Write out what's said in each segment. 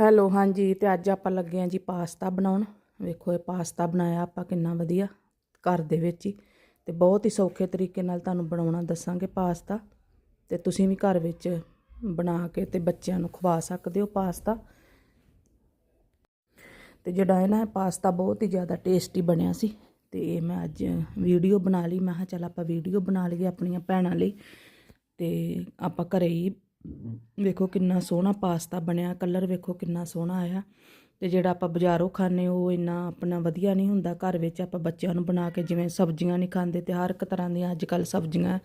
Hello, ਹਾਂਜੀ, ਤੇ ਅੱਜ ਆਪਾਂ ਲੱਗੇ ਆਂ ਜੀ ਪਾਸਤਾ ਬਣਾਉਣ। ਵੇਖੋ ਇਹ ਪਾਸਤਾ ਬਣਾਇਆ, ਆਪਾਂ ਕਿੰਨਾ ਵਧੀਆ ਘਰ ਦੇ ਵਿੱਚ ਹੀ। ਤੇ ਬਹੁਤ ਹੀ ਸੌਖੇ ਤਰੀਕੇ ਨਾਲ ਤੁਹਾਨੂੰ ਬਣਾਉਣਾ ਦੱਸਾਂਗੇ ਪਾਸਤਾ। ਤੇ ਤੁਸੀਂ ਵੀ ਘਰ ਵਿੱਚ ਬਣਾ ਕੇ ਤੇ ਬੱਚਿਆਂ ਨੂੰ ਖਵਾ ਸਕਦੇ ਹੋ ਪਾਸਤਾ। ਤੇ ਜਿਹੜਾ ਹੈ ਨਾ ਪਾਸਤਾ ਬਹੁਤ ਹੀ ਜ਼ਿਆਦਾ ਟੇਸਟੀ ਬਣਿਆ ਸੀ। ਤੇ ਇਹ ਮੈਂ ਅੱਜ ਵੀਡੀਓ ਬਣਾ ਲਈ। ਮੈਂ ਕਿਹਾ ਚੱਲ ਆਪਾਂ ਵੀਡੀਓ ਬਣਾ ਲਈਏ ਆਪਣੀਆਂ ਭੈਣਾਂ ਲਈ। ਤੇ ਆਪਾਂ ਘਰੇ ਹੀ ਵੇਖੋ ਕਿੰਨਾ ਸੋਹਣਾ ਪਾਸਤਾ ਬਣਿਆ ਕਲਰ ਵੇਖੋ ਕਿੰਨਾ ਸੋਹਣਾ ਆਇਆ। ਤੇ ਜਿਹੜਾ ਆਪਾਂ ਬਾਜ਼ਾਰੋਂ ਖਾਣੇ ਉਹ ਇੰਨਾ ਆਪਣਾ ਵਧੀਆ ਨਹੀਂ ਹੁੰਦਾ। ਘਰ ਵਿੱਚ ਆਪਾਂ ਬੱਚਿਆਂ ਨੂੰ ਬਣਾ ਕੇ ਜਿਵੇਂ ਸਬਜ਼ੀਆਂ ਨਹੀਂ ਖਾਂਦੇ ਤੇ ਹਰ ਇੱਕ ਤਰ੍ਹਾਂ ਦੀਆਂ ਅੱਜ ਕੱਲ ਸਬਜ਼ੀਆਂ,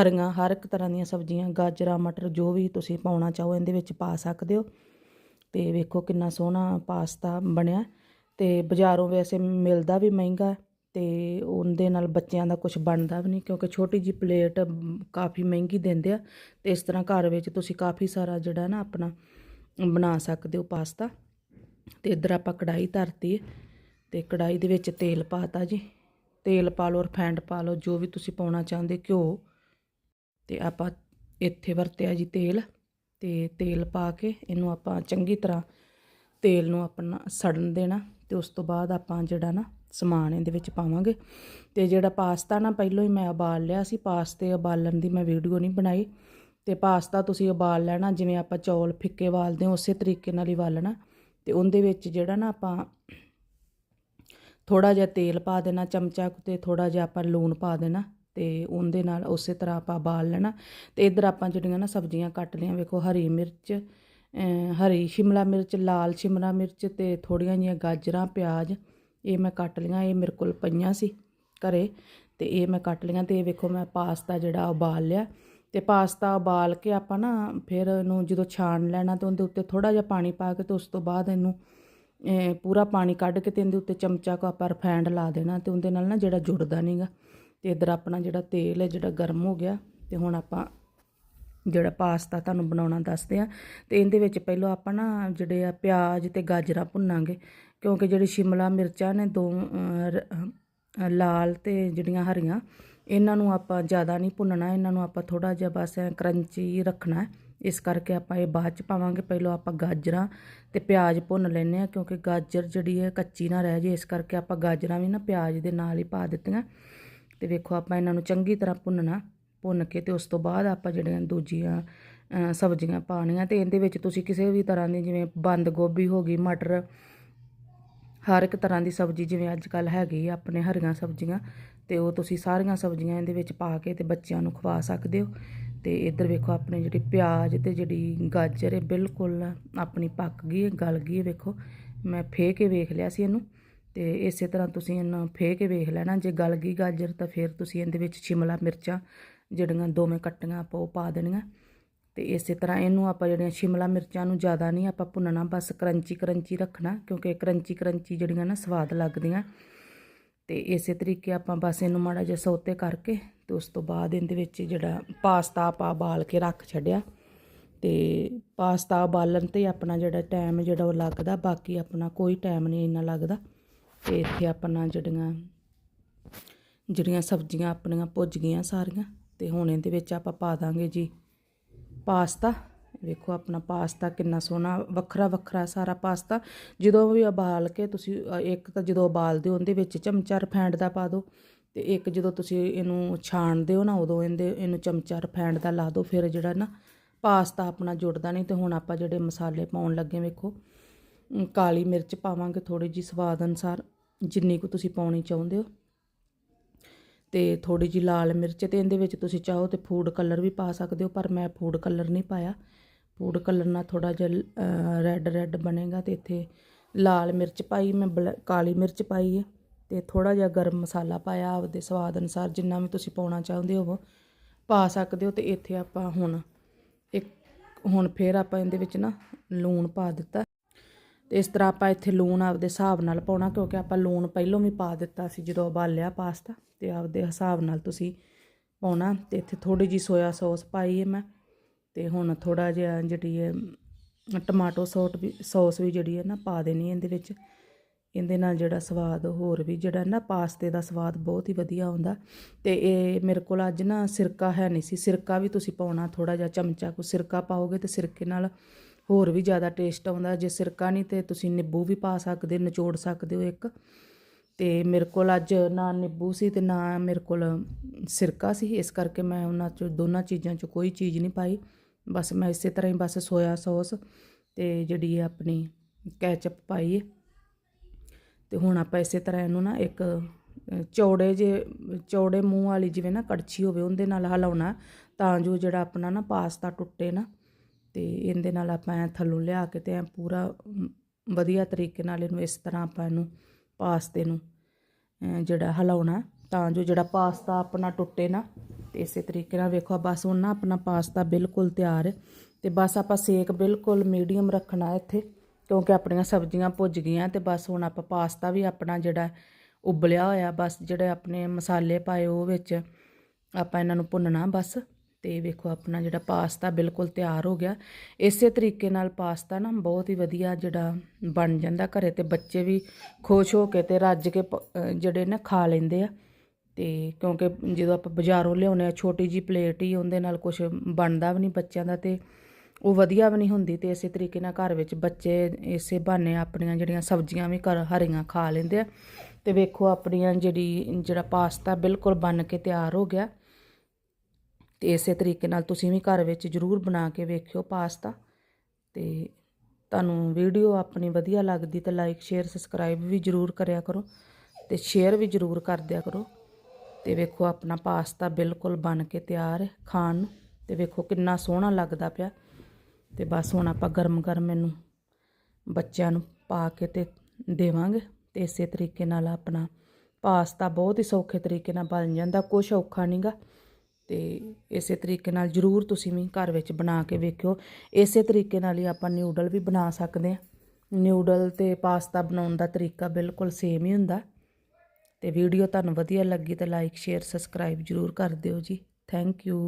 ਹਰੀਆਂ, ਹਰ ਇੱਕ ਤਰ੍ਹਾਂ ਦੀਆਂ ਸਬਜ਼ੀਆਂ, ਗਾਜਰਾਂ, ਮਟਰ ਜੋ ਵੀ ਤੁਸੀਂ ਪਾਉਣਾ ਚਾਹੋ ਇਹਦੇ ਵਿੱਚ ਪਾ ਸਕਦੇ ਹੋ। ਤੇ ਵੇਖੋ ਕਿੰਨਾ ਸੋਹਣਾ ਪਾਸਤਾ ਬਣਿਆ। ਤੇ ਬਾਜ਼ਾਰੋਂ ਵੈਸੇ ਮਿਲਦਾ ਵੀ ਮਹਿੰਗਾ। ਅਤੇ ਉਹਦੇ ਨਾਲ ਬੱਚਿਆਂ ਦਾ ਕੁਝ ਬਣਦਾ ਵੀ ਨਹੀਂ, ਕਿਉਂਕਿ ਛੋਟੀ ਜਿਹੀ ਪਲੇਟ ਕਾਫੀ ਮਹਿੰਗੀ ਦਿੰਦੇ ਆ ਅਤੇ ਇਸ ਤਰ੍ਹਾਂ ਘਰ ਵਿੱਚ ਤੁਸੀਂ ਕਾਫੀ ਸਾਰਾ ਜਿਹੜਾ ਨਾ ਆਪਣਾ ਬਣਾ ਸਕਦੇ ਹੋ ਪਾਸਤਾ। ਅਤੇ ਇੱਧਰ ਆਪਾਂ ਕੜਾਈ ਧਰਤੀ ਹੈ ਤੇ ਕੜਾਈ ਦੇ ਵਿੱਚ ਤੇਲ ਪਾਤਾ ਜੀ। ਤੇਲ ਪਾ ਲਓ ਰਿਫਾਈਂਡ ਪਾ ਲਓ, ਜੋ ਵੀ ਤੁਸੀਂ ਪਾਉਣਾ ਚਾਹੁੰਦੇ ਘਿਓ। ਤੇ ਆਪਾਂ ਇੱਥੇ ਵਰਤਿਆ ਜੀ ਤੇਲ ਤੇ ਤੇਲ ਪਾ ਕੇ ਇਹਨੂੰ ਆਪਾਂ ਚੰਗੀ ਤਰ੍ਹਾਂ ਤੇਲ ਨੂੰ ਆਪਣਾ ਸੜਨ ਦੇਣਾ ਤੇ ਉਸ ਤੋਂ ਬਾਅਦ ਆਪਾਂ ਜਿਹੜਾ ਨਾ ਸਮਾਨ ਇਹਦੇ ਵਿੱਚ ਪਾਵਾਂਗੇ। ਤੇ ਜਿਹੜਾ ਪਾਸਤਾ ਨਾ ਪਹਿਲਾਂ ਹੀ ਮੈਂ ਉਬਾਲ ਲਿਆ ਸੀ, ਪਾਸਤੇ ਉਬਾਲਣ ਦੀ ਮੈਂ ਵੀਡੀਓ ਨਹੀਂ ਬਣਾਈ। ਤੇ ਪਾਸਤਾ ਤੁਸੀਂ ਉਬਾਲ ਲੈਣਾ, ਜਿਵੇਂ ਆਪਾਂ ਚੌਲ ਫਿੱਕੇ ਉਬਾਲਦੇ ਹਾਂ, ਉਸੇ ਤਰੀਕੇ ਨਾਲ ਹੀ ਉਬਾਲਣਾ ਤੇ ਉਹਦੇ ਵਿੱਚ ਜਿਹੜਾ ਨਾ ਆਪਾਂ ਥੋੜਾ ਜਿਹਾ ਤੇਲ ਪਾ ਦੇਣਾ, ਚਮਚਾ ਕੁ ਤੇ ਥੋੜਾ ਜਿਹਾ ਆਪਾਂ ਲੂਣ ਪਾ ਦੇਣਾ ਤੇ ਉਹਦੇ ਨਾਲ ਉਸੇ ਤਰ੍ਹਾਂ ਆਪਾਂ ਉਬਾਲ ਲੈਣਾ। ਤੇ ਇਧਰ ਆਪਾਂ ਜਿਹੜੀਆਂ ਨਾ ਸਬਜ਼ੀਆਂ ਕੱਟ ਲਈਆਂ, ਵੇਖੋ ਹਰੀ ਮਿਰਚ ਹਰੀ ਸ਼ਿਮਲਾ ਮਿਰਚ, ਲਾਲ ਸ਼ਿਮਲਾ ਮਿਰਚ ਤੇ ਥੋੜੀਆਂ ਜਿਹੀਆਂ ਗਾਜਰਾਂ, ਪਿਆਜ਼ ਇਹ ਮੈਂ ਕੱਟ ਲਈਆਂ, ਇਹ ਮੇਰੇ ਕੋਲ ਪਈਆਂ ਸੀ ਘਰੇ ਤੇ ਇਹ ਮੈਂ ਕੱਟ ਲਈਆਂ ਤੇ ਇਹ ਵੇਖੋ ਮੈਂ ਪਾਸਤਾ ਜਿਹੜਾ ਉਬਾਲ ਲਿਆ ਤੇ ਪਾਸਤਾ ਉਬਾਲ ਕੇ ਆਪਾਂ ਨਾ ਫਿਰ ਇਹਨੂੰ ਜਦੋਂ ਛਾਣ ਲੈਣਾ ਤੇ ਉਹਦੇ ਉੱਤੇ ਥੋੜਾ ਜਿਹਾ ਪਾਣੀ ਪਾ ਕੇ ਤੇ ਉਸ ਤੋਂ ਬਾਅਦ ਇਹਨੂੰ ਪੂਰਾ ਪਾਣੀ ਕੱਢ ਕੇ ਤੇ ਇਹਦੇ ਉੱਤੇ ਚਮਚਾ ਕੋ ਆਪਾਂ ਰਿਫਾਈਂਡ ਲਾ ਦੇਣਾ ਤੇ ਉਹਦੇ ਨਾਲ ਨਾ ਜਿਹੜਾ ਜੁੜਦਾ ਨਹੀਂਗਾ ਤੇ ਇਧਰ ਆਪਣਾ ਜਿਹੜਾ ਤੇਲ ਹੈ ਜਿਹੜਾ ਗਰਮ ਹੋ ਗਿਆ ਤੇ ਹੁਣ ਆਪਾਂ ਜਿਹੜਾ ਪਾਸਤਾ ਤੁਹਾਨੂੰ ਬਣਾਉਣਾ ਦੱਸਦੇ ਆ। ਤੇ ਇਹਦੇ ਵਿੱਚ ਪਹਿਲਾਂ ਆਪਾਂ ਨਾ ਜਿਹੜੇ ਆ ਪਿਆਜ਼ ਤੇ ਗਾਜਰਾਂ ਭੁੰਨਾਂਗੇ, ਕਿਉਂਕਿ ਜਿਹੜੀ ਸ਼ਿਮਲਾ ਮਿਰਚਾਂ ਨੇ ਦੋ ਲਾਲ ਤੇ ਜਿਹੜੀਆਂ ਹਰੀਆਂ, ਇਹਨਾਂ ਨੂੰ ਆਪਾਂ ਜ਼ਿਆਦਾ ਨਹੀਂ ਭੁੰਨਣਾ, ਇਹਨਾਂ ਨੂੰ ਆਪਾਂ ਥੋੜਾ ਜਿਹਾ ਬਸ ਐ ਕਰੰਚੀ ਰੱਖਣਾ ਹੈ। ਇਸ ਕਰਕੇ ਆਪਾਂ ਇਹ ਬਾਅਦ ਚ ਪਾਵਾਂਗੇ। ਪਹਿਲਾਂ ਆਪਾਂ ਗਾਜਰਾਂ ਤੇ ਪਿਆਜ਼ ਭੁੰਨ ਲੈਨੇ ਆ ਕਿਉਂਕਿ ਗਾਜਰ ਜਿਹੜੀ ਹੈ ਕੱਚੀ ਨਾ ਰਹਿ ਜੇ, ਇਸ ਕਰਕੇ ਆਪਾਂ ਗਾਜਰਾਂ ਵੀ ਨਾ ਪਿਆਜ਼ ਦੇ ਨਾਲ ਹੀ ਪਾ ਦਿੱਤੀਆਂ। ਤੇ ਵੇਖੋ ਆਪਾਂ ਇਹਨਾਂ ਨੂੰ ਚੰਗੀ ਤਰ੍ਹਾਂ ਭੁੰਨਣਾ। ਭੁੰਨ ਕੇ ਤੇ ਉਸ ਤੋਂ ਬਾਅਦ ਆਪਾਂ ਜਿਹੜੀਆਂ ਦੂਜੀਆਂ ਸਬਜ਼ੀਆਂ ਪਾਉਣੀਆਂ ਤੇ ਇਹਦੇ ਵਿੱਚ ਤੁਸੀਂ ਕਿਸੇ ਵੀ ਤਰ੍ਹਾਂ ਦੀ ਜਿਵੇਂ ਬੰਦ ਗੋਭੀ ਹੋ ਗਈ, ਮਟਰ, ਹਰ ਇੱਕ ਤਰ੍ਹਾਂ ਦੀ ਸਬਜ਼ੀ ਜਿਵੇਂ ਅੱਜ ਕੱਲ ਹੈਗੀ ਆ ਆਪਣੇ ਹਰੀਆਂ ਸਬਜ਼ੀਆਂ ਤੇ ਉਹ ਤੁਸੀਂ ਸਾਰੀਆਂ ਸਬਜ਼ੀਆਂ ਇਹਦੇ ਵਿੱਚ ਪਾ ਕੇ ਤੇ ਬੱਚਿਆਂ ਨੂੰ ਖਵਾ ਸਕਦੇ ਹੋ। ਤੇ ਇੱਧਰ ਵੇਖੋ ਆਪਣੇ ਜਿਹੜੀ ਪਿਆਜ਼ ਤੇ ਜਿਹੜੀ ਗਾਜਰ ਹੈ ਬਿਲਕੁਲ ਆਪਣੀ ਪੱਕ ਗਈ ਹੈ ਗਲ ਗਈ ਹੈ ਵੇਖੋ। ਮੈਂ ਫੇਹ ਕੇ ਵੇਖ ਲਿਆ ਸੀ ਇਹਨੂੰ। ਤੇ ਇਸੇ ਤਰ੍ਹਾਂ ਤੁਸੀਂ ਇਹਨੂੰ ਫੇ ਕੇ ਵੇਖ ਲੈਣਾ। ਜੇ ਗਲ ਗਈ ਗਾਜਰ ਤਾਂ ਫਿਰ ਤੁਸੀਂ ਇਹਦੇ ਵਿੱਚ ਸ਼ਿਮਲਾ ਮਿਰਚਾਂ ਜਿਹੜੀਆਂ ਦੋਵੇਂ ਕੱਟੀਆਂ ਆਪਾਂ ਉਹ ਪਾ ਦੇਣੀਆਂ। ਤੇ ਇਸੇ ਤਰ੍ਹਾਂ ਇਹਨੂੰ ਆਪਾਂ ਜਿਹੜੀਆਂ ਸ਼ਿਮਲਾ ਮਿਰਚਾਂ ਨੂੰ ਜ਼ਿਆਦਾ ਨਹੀਂ ਆਪਾਂ ਭੁੰਨਣਾ, ਬਸ ਕਰੰਚੀ ਕਰੰਚੀ ਰੱਖਣਾ, ਕਿਉਂਕਿ ਕਰੰਚੀ ਕਰੰਚੀ ਜਿਹੜੀਆਂ ਨਾ ਸਵਾਦ ਲੱਗਦੀਆਂ। ਤੇ ਇਸੇ ਤਰੀਕੇ ਆਪਾਂ ਬਸ ਇਹਨੂੰ ਮਾੜਾ ਜਿਹਾ ਸੌਤੇ ਕਰਕੇ ਤੇ ਉਸ ਤੋਂ ਬਾਅਦ ਇਹਦੇ ਵਿੱਚ ਜਿਹੜਾ ਪਾਸਤਾ ਆਪਾਂ ਉਬਾਲ ਕੇ ਰੱਖ ਛੱਡਿਆ। ਤੇ ਪਾਸਤਾ ਉਬਾਲਣ ਤੇ ਆਪਣਾ ਜਿਹੜਾ ਟਾਈਮ ਜਿਹੜਾ ਉਹ ਲੱਗਦਾ, ਬਾਕੀ ਆਪਣਾ ਕੋਈ ਟਾਈਮ ਨਹੀਂ ਇੰਨਾ ਲੱਗਦਾ। ਤੇ ਇੱਥੇ ਆਪਣਾ ਜਿਹੜੀਆਂ ਜਿਹੜੀਆਂ ਸਬਜ਼ੀਆਂ ਆਪਣੀਆਂ ਭੁੱਜ ਗਈਆਂ ਸਾਰੀਆਂ ਤੇ ਹੁਣ ਇਹਦੇ ਵਿੱਚ ਆਪਾਂ ਪਾ ਦਾਂਗੇ ਜੀ ਪਾਸਤਾ। ਵੇਖੋ ਆਪਣਾ ਪਾਸਤਾ ਕਿੰਨਾ ਸੋਹਣਾ, ਵੱਖਰਾ ਵੱਖਰਾ ਸਾਰਾ ਪਾਸਤਾ। ਜਦੋਂ ਵੀ ਉਬਾਲ ਕੇ ਤੁਸੀਂ, ਇੱਕ ਤਾਂ ਜਦੋਂ ਉਬਾਲਦੇ ਹੋ ਉਹਦੇ ਵਿੱਚ ਚਮਚਾ ਰਫੈਂਡ ਦਾ ਪਾ ਦਿਓ ਤੇ ਇੱਕ ਜਦੋਂ ਤੁਸੀਂ ਇਹਨੂੰ ਛਾਣਦੇ ਹੋ ਨਾ ਉਦੋਂ ਇਹਦੇ, ਇਹਨੂੰ ਚਮਚਾ ਰਫੈਂਡ ਦਾ ਲਾ ਦਿਓ, ਫਿਰ ਜਿਹੜਾ ਨਾ ਪਾਸਤਾ ਆਪਣਾ ਜੁੜਦਾ ਨਹੀਂ ਤੇ ਹੁਣ ਆਪਾਂ ਜਿਹੜੇ ਮਸਾਲੇ ਪਾਉਣ ਲੱਗੇ ਵੇਖੋ। ਕਾਲੀ ਮਿਰਚ ਪਾਵਾਂਗੇ ਥੋੜੀ ਜੀ ਸਵਾਦ ਅਨੁਸਾਰ। ਜਿੰਨੀ ਕੁ ਤੁਸੀਂ ਪਾਉਣੀ ਚਾਹੁੰਦੇ ਹੋ। ਤੇ ਥੋੜੀ ਜੀ ਲਾਲ ਮਿਰਚ ਤੇ ਇਹਦੇ ਵਿੱਚ ਤੁਸੀਂ ਚਾਹੋ ਤੇ ਫੂਡ ਕਲਰ ਵੀ ਪਾ ਸਕਦੇ ਹੋ, ਪਰ ਮੈਂ ਫੂਡ ਕਲਰ ਨਹੀਂ ਪਾਇਆ। ਫੂਡ ਕਲਰ ਨਾਲ ਥੋੜਾ ਜਿਹਾ ਰੈੱਡ ਰੈੱਡ ਬਣੇਗਾ ਤੇ ਇੱਥੇ ਲਾਲ ਮਿਰਚ ਪਾਈ, ਮੈਂ ਬਲ- ਕਾਲੀ ਮਿਰਚ ਪਾਈ ਹੈ। ਤੇ ਥੋੜਾ ਜਿਹਾ ਗਰਮ ਮਸਾਲਾ ਪਾਇਆ ਆਪਦੇ ਸਵਾਦ ਅਨੁਸਾਰ, ਜਿੰਨਾ ਵੀ ਤੁਸੀਂ ਪਾਉਣਾ ਚਾਹੁੰਦੇ ਹੋ ਪਾ ਸਕਦੇ ਹੋ। ਤੇ ਇੱਥੇ ਆਪਾਂ ਹੁਣ ਇੱਕ, ਹੁਣ ਫੇਰ ਆਪਾਂ ਇਹਦੇ ਵਿੱਚ ਨਾ ਲੂਣ ਪਾ ਦਿੱਤਾ। ਤੇ ਇਸ ਤਰ੍ਹਾਂ ਆਪਾਂ ਇੱਥੇ ਲੂਣ ਆਪਦੇ ਹਿਸਾਬ ਨਾਲ ਪਾਉਣਾ, ਕਿਉਂਕਿ ਆਪਾਂ ਲੂਣ ਪਹਿਲਾਂ ਵੀ ਪਾ ਦਿੱਤਾ ਸੀ ਜਦੋਂ ਉਬਾਲਿਆ ਪਾਸਤਾ, ਤੇ ਆਪਦੇ ਹਿਸਾਬ ਨਾਲ ਤੁਸੀਂ ਪਾਉਣਾ। ਤੇ ਇੱਥੇ ਥੋੜੀ ਜੀ ਸੋਇਆ ਸੌਸ ਪਾਈ ਹੈ ਮੈਂ, ਤੇ ਹੁਣ ਥੋੜਾ ਜਿਹਾ ਜਿਹੜੀ ਹੈ ਟਮਾਟੋ ਸੌਟ ਵੀ, ਸੌਸ ਵੀ ਜਿਹੜੀ ਹੈ ਨਾ ਪਾ ਦੇਣੀ ਇਹਦੇ ਵਿੱਚ। ਇਹਦੇ ਨਾਲ ਜਿਹੜਾ ਸਵਾਦ ਹੋਰ ਵੀ ਜਿਹੜਾ ਨਾ ਪਾਸਤੇ ਦਾ ਸਵਾਦ ਬਹੁਤ ਹੀ ਵਧੀਆ ਆਉਂਦਾ। ਤੇ ਇਹ ਮੇਰੇ ਕੋਲ ਅੱਜ ਨਾ ਸਿਰਕਾ ਹੈ ਨਹੀਂ ਸੀ, ਸਿਰਕਾ ਵੀ ਤੁਸੀਂ ਪਾਉਣਾ ਥੋੜਾ ਜਿਹਾ ਚਮਚਾ ਕੋ ਸਿਰਕਾ ਪਾਓਗੇ ਤੇ ਸਿਰਕੇ ਨਾਲ ਹੋਰ ਵੀ ਜ਼ਿਆਦਾ ਟੇਸਟ ਆਉਂਦਾ, ਜੇ ਸਿਰਕਾ ਨਹੀਂ ਤੇ ਤੁਸੀਂ ਨਿੰਬੂ ਵੀ ਪਾ ਸਕਦੇ, ਨਿਚੋੜ ਸਕਦੇ ਹੋ ਇੱਕ। ਤੇ ਮੇਰੇ ਕੋਲ ਅੱਜ ਨਾ ਨਿੰਬੂ ਸੀ ਤੇ ਨਾ ਮੇਰੇ ਕੋਲ ਸਿਰਕਾ ਸੀ, ਇਸ ਕਰਕੇ ਮੈਂ ਉਹਨਾਂ 'ਚੋਂ, ਦੋਨਾਂ ਚੀਜ਼ਾਂ 'ਚੋਂ ਕੋਈ ਚੀਜ਼ ਨਹੀਂ ਪਾਈ। ਬਸ ਮੈਂ ਇਸੇ ਤਰ੍ਹਾਂ ਹੀ ਬਸ ਸੋਇਆ ਸੌਸ ਤੇ ਜਿਹੜੀ ਆਪਣੀ ਕੈਚਅਪ ਪਾਈ ਹੈ ਤੇ ਹੁਣ ਆਪਾਂ ਇਸੇ ਤਰ੍ਹਾਂ ਇਹਨੂੰ ਨਾ ਇੱਕ ਚੌੜੇ ਜੇ, ਚੌੜੇ ਮੂੰਹ ਵਾਲੀ ਜਿਵੇਂ ਨਾ ਕੜਛੀ ਹੋਵੇ, ਉਹਦੇ ਨਾਲ ਹਿਲਾਉਣਾ, ਤਾਂ ਜੋ ਜਿਹੜਾ ਆਪਣਾ ਨਾ ਪਾਸਤਾ ਟੁੱਟੇ ਨਾ ਤੇ ਇਹਦੇ ਨਾਲ ਆਪਾਂ ਐਂ ਥੱਲੋਂ ਲਿਆ ਕੇ ਤੇ ਐਂ ਪੂਰਾ ਵਧੀਆ ਤਰੀਕੇ ਨਾਲ ਇਹਨੂੰ ਇਸ ਤਰ੍ਹਾਂ ਆਪਾਂ ਇਹਨੂੰ ਪਾਸਤੇ ਨੂੰ ਜਿਹੜਾ ਹਿਲਾਉਣਾ ਤਾਂ ਜੋ ਜਿਹੜਾ ਪਾਸਤਾ ਆਪਣਾ ਟੁੱਟੇ ਨਾ, ਤੇ ਇਸੇ ਤਰੀਕੇ ਨਾਲ ਵੇਖੋ ਬਸ ਹੁਣ ਨਾ ਆਪਣਾ ਪਾਸਤਾ ਬਿਲਕੁਲ ਤਿਆਰ ਹੈ। ਤੇ ਬਸ ਆਪਾਂ ਸੇਕ ਬਿਲਕੁਲ ਮੀਡੀਅਮ ਰੱਖਣਾ ਇੱਥੇ, ਕਿਉਂਕਿ ਆਪਣੀਆਂ ਸਬਜ਼ੀਆਂ ਭੁੱਜ ਗਈਆਂ ਤੇ ਬਸ ਹੁਣ ਆਪਾਂ ਪਾਸਤਾ ਵੀ ਆਪਣਾ ਜਿਹੜਾ ਉਬਲਿਆ ਹੋਇਆ, ਬਸ ਜਿਹੜੇ ਆਪਣੇ ਮਸਾਲੇ ਪਾਏ ਉਹ ਵਿੱਚ ਆਪਾਂ ਇਹਨਾਂ ਨੂੰ ਭੁੰਨਣਾ ਬਸ। ਤੇ ਵੇਖੋ ਆਪਣਾ ਜਿਹੜਾ ਪਾਸਤਾ ਬਿਲਕੁਲ ਤਿਆਰ ਹੋ ਗਿਆ। ਇਸੇ ਤਰੀਕੇ ਨਾਲ ਪਾਸਤਾ ਨਾ ਬਹੁਤ ਹੀ ਵਧੀਆ ਜਿਹੜਾ ਬਣ ਜਾਂਦਾ ਘਰੇ ਤੇ ਬੱਚੇ ਵੀ ਖੁਸ਼ ਹੋ ਕੇ ਤੇ ਰੱਜ ਕੇ ਪ- ਜਿਹੜੇ ਨਾ ਖਾ ਲੈਂਦੇ ਆ। ਤੇ ਕਿਉਂਕਿ ਜਦੋਂ ਆਪਾਂ ਬਾਜ਼ਾਰੋਂ ਲਿਆਉਂਦੇ ਆ, ਛੋਟੀ ਜੀ ਪਲੇਟ ਹੀ ਉਹਦੇ ਨਾਲ ਕੁਝ ਬਣਦਾ ਵੀ ਨਹੀਂ ਬੱਚਿਆਂ ਦਾ ਤੇ ਉਹ ਵਧੀਆ ਵੀ ਨਹੀਂ ਹੁੰਦੀ ਤੇ ਇਸੇ ਤਰੀਕੇ ਨਾਲ ਘਰ ਵਿੱਚ ਬੱਚੇ ਇਸੇ ਬਹਾਨੇ ਆਪਣੀਆਂ ਜਿਹੜੀਆਂ ਸਬਜ਼ੀਆਂ ਵੀ ਘਰ ਹਰੀਆਂ ਖਾ ਲੈਂਦੇ ਆ। ਤੇ ਵੇਖੋ ਆਪਣੀਆਂ ਜਿਹੜੀ, ਜਿਹੜਾ ਪਾਸਤਾ ਬਿਲਕੁਲ ਬਣ ਕੇ ਤਿਆਰ ਹੋ ਗਿਆ। ਤੇ ਇਸੇ ਤਰੀਕੇ ਨਾਲ ਤੁਸੀਂ ਵੀ ਘਰ ਵਿੱਚ ਜ਼ਰੂਰ ਬਣਾ ਕੇ ਵੇਖਿਓ ਪਾਸਤਾ। ਤੇ ਤੁਹਾਨੂੰ ਵੀਡੀਓ ਆਪਣੀ ਵਧੀਆ ਲੱਗਦੀ ਤਾਂ ਲਾਈਕ ਸ਼ੇਅਰ ਸਬਸਕ੍ਰਾਈਬ ਵੀ ਜ਼ਰੂਰ ਕਰਿਆ ਕਰੋ ਤੇ ਸ਼ੇਅਰ ਵੀ ਜ਼ਰੂਰ ਕਰ ਦਿਆ ਕਰੋ। ਤੇ ਵੇਖੋ ਆਪਣਾ ਪਾਸਤਾ ਬਿਲਕੁਲ ਬਣ ਕੇ ਤਿਆਰ ਹੈ ਖਾਣ ਨੂੰ। ਤੇ ਵੇਖੋ ਕਿੰਨਾ ਸੋਹਣਾ ਲੱਗਦਾ ਪਿਆ। ਤੇ ਬਸ ਹੁਣ ਆਪਾਂ ਗਰਮ ਗਰਮ ਇਹਨੂੰ ਬੱਚਿਆਂ ਨੂੰ ਪਾ ਕੇ ਤੇ ਦੇਵਾਂਗੇ। ਤੇ ਇਸੇ ਤਰੀਕੇ ਨਾਲ ਆਪਣਾ ਪਾਸਤਾ ਬਹੁਤ ਹੀ ਸੌਖੇ ਤਰੀਕੇ ਨਾਲ ਬਣ ਜਾਂਦਾ, ਕੁਛ ਔਖਾ ਨਹੀਂਗਾ ਤੇ ਇਸੇ ਤਰੀਕੇ ਨਾਲ ਜਰੂਰ ਤੁਸੀਂ ਵੀ ਘਰ ਵਿੱਚ ਬਣਾ ਕੇ ਵੇਖਿਓ। ਇਸੇ ਤਰੀਕੇ ਨਾਲ ਹੀ ਆਪਾਂ ਨਿਊਡਲ ਵੀ ਬਣਾ ਸਕਦੇ ਆ ਨਿਊਡਲ ਤੇ ਪਾਸਤਾ ਬਣਾਉਣ ਦਾ ਤਰੀਕਾ ਬਿਲਕੁਲ ਸੇਮ ਹੀ ਹੁੰਦਾ। ਤੇ ਵੀਡੀਓ ਤੁਹਾਨੂੰ ਵਧੀਆ ਲੱਗੀ ਤਾਂ ਲਾਈਕ ਸ਼ੇਅਰ ਸਬਸਕ੍ਰਾਈਬ ਜਰੂਰ ਕਰ ਦਿਓ ਜੀ। Thank you